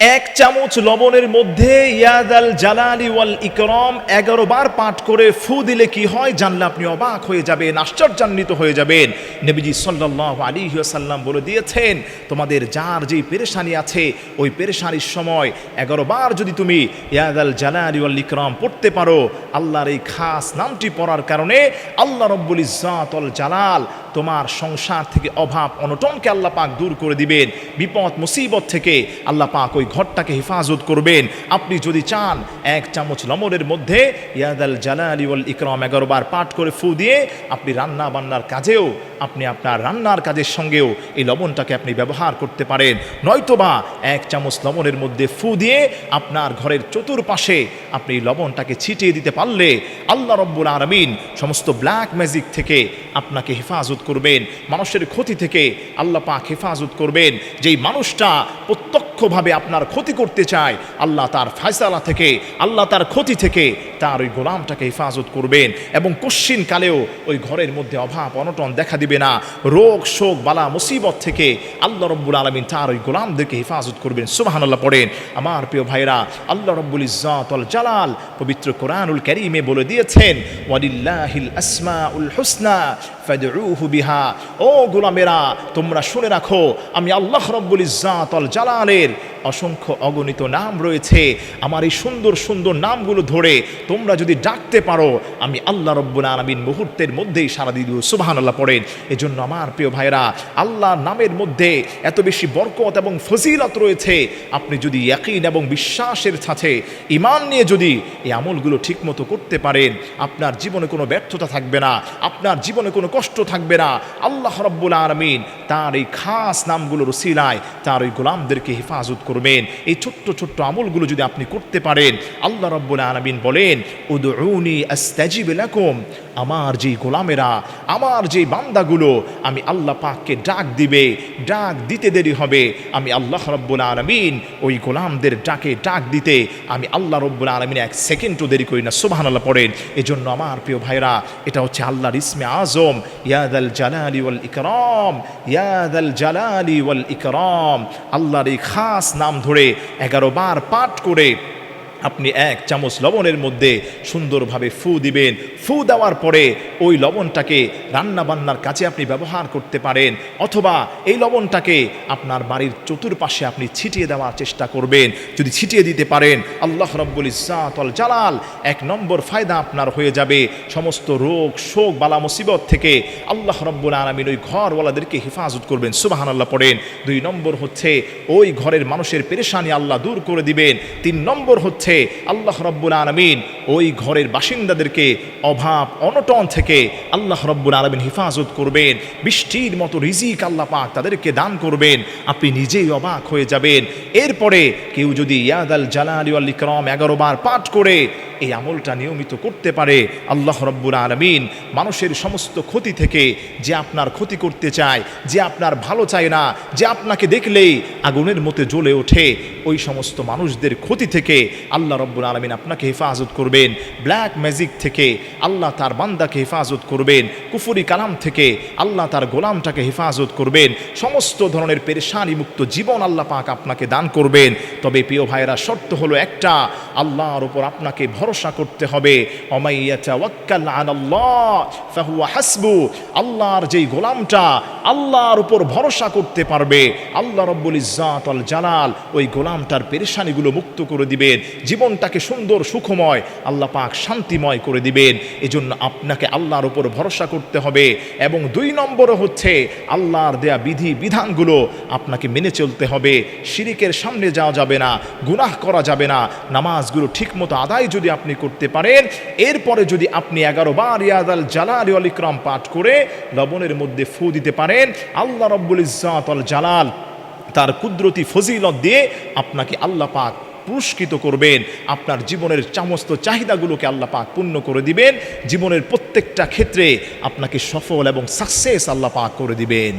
এক চামচ লবণের মধ্যে ইয়াদ আল জালালি ওয়াল ইকরম এগারো বার পাঠ করে ফু দিলে কি হয় জানলে আপনি অবাক হয়ে যাবেন, আশ্চর্যান্বিত হয়ে যাবেন। নবীজি সাল্লাহ আলী সাল্লাম বলে দিয়েছেন, তোমাদের যার যেই পেরেশানি আছে, ওই পেরেশানির সময় এগারো বার যদি তুমি ইয়াদ আল জালালি ওয়াল ইকরম পড়তে পারো, আল্লাহর এই খাস নামটি পড়ার কারণে আল্লাহ রব্বুল ইজাত আল জালাল তোমার সংসার থেকে অভাব, অনটনকে আল্লাহ পাক দূর করে দিবেন। বিপদ, মুসিবত থেকে আল্লাহ পাক ওই ঘরটাকে হেফাজত করবেন। আপনি যদি চান, এক চামচ লমরের মধ্যে ইয়াদাল জালালি ওয়াল ইকরাম এগারো বার পাঠ করে ফু দিয়ে আপনি রান্না বান্নার কাজেও, আপনি আপনার রান্নার কাজের সঙ্গেও এই লবণটাকে আপনি ব্যবহার করতে পারেন। নয়তোবা এক চামচ লবণের মধ্যে ফু দিয়ে আপনার ঘরের চতুর্পাশে আপনি লবণটাকে ছিটিয়ে দিতে পারলে আল্লাহ রব্বুল আরমিন সমস্ত ব্ল্যাক ম্যাজিক থেকে আপনাকে হেফাজত করবেন। মানুষের ক্ষতি থেকে আল্লাহ পাক হেফাজত করবেন। যেই মানুষটা প্রত্যক্ষভাবে আপনার ক্ষতি করতে চায়, আল্লাহ তার ফয়সালা থেকে, আল্লাহ তার ক্ষতি থেকে তার ওই গোলামটাকে হেফাজত করবেন এবং কশ্চিন কালেও ওই ঘরের মধ্যে অভাব, অনটন দেখা দিবে না। রোগ, শোক, বালা, মুসিবত থেকে আল্লাহ রব্বুল আলমিন তার ওই গোলামদেরকে হেফাজত করবেন। সুবাহান আল্লাহ পড়েন। আমার প্রিয় ভাইরা আল্লাহ রব্বুল ইজাত আল জালাল পবিত্র কোরআনুল করিমে বলে দিয়েছেন, ওয়ালিল্লাহিল আসমা উল হুসনা ও গোলামেরা, তোমরা শুনে রাখো, আমি আল্লাহ রব্বুল ইজাত আল জালালের অসংখ্য অগণিত নাম রয়েছে। আমার এই সুন্দর সুন্দর নামগুলো ধরে তোমরা যদি ডাকতে পারো, আমি আল্লাহ রব্বুল আলমিন মুহূর্তের মধ্যেই সারা দিয়ে দিব। সুবাহান আল্লাহ পড়েন। এজন্য আমার প্রিয় ভাইরা আল্লাহ নামের মধ্যে এত বেশি বরকত এবং ফজিলত রয়েছে। আপনি যদি ইয়াকিন এবং বিশ্বাসের সাথে ইমান নিয়ে যদি এই আমলগুলো ঠিকমতো করতে পারেন, আপনার জীবনে কোনো ব্যর্থতা থাকবে না। আপনার জীবনে কোনো কষ্ট থাকবে না। আল্লাহ রব্বুল আলমিন তার এই খাস নামগুলোর সিলায় তার ওই গোলামদেরকে হেফাজত করবেন। এই ছোট্ট ছোট্ট আমলগুলো যদি আপনি করতে পারেন, আল্লাহ রব্বুল আলমিন বলেন, উদউনি আস্তাজিব লাকুম। আমার যেই গোলামেরা, আমার যেই বান্দাগুলো, আমি আল্লাহ পাককে ডাক দিবে, ডাক দিতে দেরি হবে। আমি আল্লাহ রব্বুল আলমিন ওই গোলামদের ডাকে ডাক দিতে, আমি আল্লাহ রব্বুল আলমিন এক সেকেন্ডও দেরি করি না। সুবাহান আল্লাহ পড়েন। এজন্য আমার প্রিয় ভাইরা এটা হচ্ছে আল্লাহর ইসমে আজম। ইয়াদ আল জালালি ওয়াল ইকরাম ইয়াদ আল জালালি ওয়াল ইকরাম আল্লাহর এই খাস নাম ধরে এগারো বার পাঠ করে আপনি এক চামচ লবণের মধ্যে সুন্দরভাবে ফু দিবেন। ফু দেওয়ার পরে ওই লবণটাকে রান্না বান্নার কাজে আপনি ব্যবহার করতে পারেন অথবা এই লবণটাকে আপনার বাড়ির চতুর্পাশে আপনি ছিটিয়ে দেওয়ার চেষ্টা করবেন। যদি ছিটিয়ে দিতে পারেন, আল্লাহ রব্বুল ইসাতল জালাল এক নম্বর ফায়দা আপনার হয়ে যাবে। সমস্ত রোগ, শোক, বালা, মুসিবত থেকে আল্লাহ রব্বুল আলমিন ওই ঘরওয়ালাদেরকে হেফাজত করবেন। সুবাহান আল্লাহ পড়েন। দুই নম্বর হচ্ছে ওই ঘরের মানুষের পেরেশানি আল্লাহ দূর করে দিবেন। তিন নম্বর হচ্ছে আল্লাহ রব্বুল আলমিন ওই ঘরের বাসিন্দাদেরকে অভাব, অনটন থেকে আল্লাহ রব্বুল আলমিন হেফাজত করবেন। বৃষ্টির মতো রিজিক আল্লাহ পাক তাদেরকে দান করবেন। আপনি নিজেই অবাক হয়ে যাবেন। এরপরে কেউ যদি ইয়াদ আল জালালি আল এগারো বার পাঠ করে এই আমলটা নিয়মিত করতে পারে। আল্লাহ রব্বুল আলমিন মানুষের সমস্ত ক্ষতি থেকে যে আপনার ক্ষতি করতে চায়, যে আপনার ভালো চায় না, যে আপনাকে দেখলেই আগুনের মতো জ্বলে ওঠে, ওই সমস্ত মানুষদের ক্ষতি থেকে আল্লাহ রব্বুল আলমিন আপনাকে হেফাজত করবেন। ব্ল্যাক ম্যাজিক থেকে আল্লাহ তার বান্দাকে হেফাজত করবেন। কুফুরি কালাম থেকে আল্লাহ তার গোলামটাকে হেফাজত করবেন। সমস্ত ধরনের পেরেশানি মুক্ত জীবন আল্লাহ পাক আপনাকে দান করবেন। তবে প্রিয় ভাইয়েরা, শর্ত হলো একটা, আল্লাহর উপর আপনাকে ভরসা করতে হবে। হাসবু। আল্লাহর যেই গোলামটা, আল্লাহর উপর ভরসা করতে পারবে। আল্লাহ রব্বুল ইজাত জালাল ওই গোলামটার পেরেশানিগুলো মুক্ত করে দিবেন। জীবনটাকে সুন্দর, সুখময়, আল্লাহ পাক শান্তিময় করে দিবেন। এজন্য আপনাকে আল্লাহর উপর ভরসা করতে হবে এবং দুই নম্বর হচ্ছে আল্লাহর দেয়া বিধি, বিধানগুলো আপনাকে মেনে চলতে হবে। শিরিকের সামনে যাওয়া যাবে না, গুনাহ করা যাবে না, নামাজগুলো ঠিকমতো আদায় যদি আপনি করতে পারেন, এরপরে যদি আপনি এগারো বার ইয়াদ আল ইকরাম পাঠ করে লবণের মধ্যে ফু দিতে পারেন, আল্লাহ রব্বুল ইজাত জালাল তার কুদরতি ফজিলত দিয়ে আপনাকে আল্লাহ পাক পুরস্কৃত করবেন, আপনার জীবনের সমস্ত চাহিদাগুলোকে আল্লাহ পাক পূর্ণ করে দিবেন, জীবনের প্রত্যেকটা ক্ষেত্রে আপনাকে সফল এবং সাকসেস আল্লাহ পাক করে দিবেন।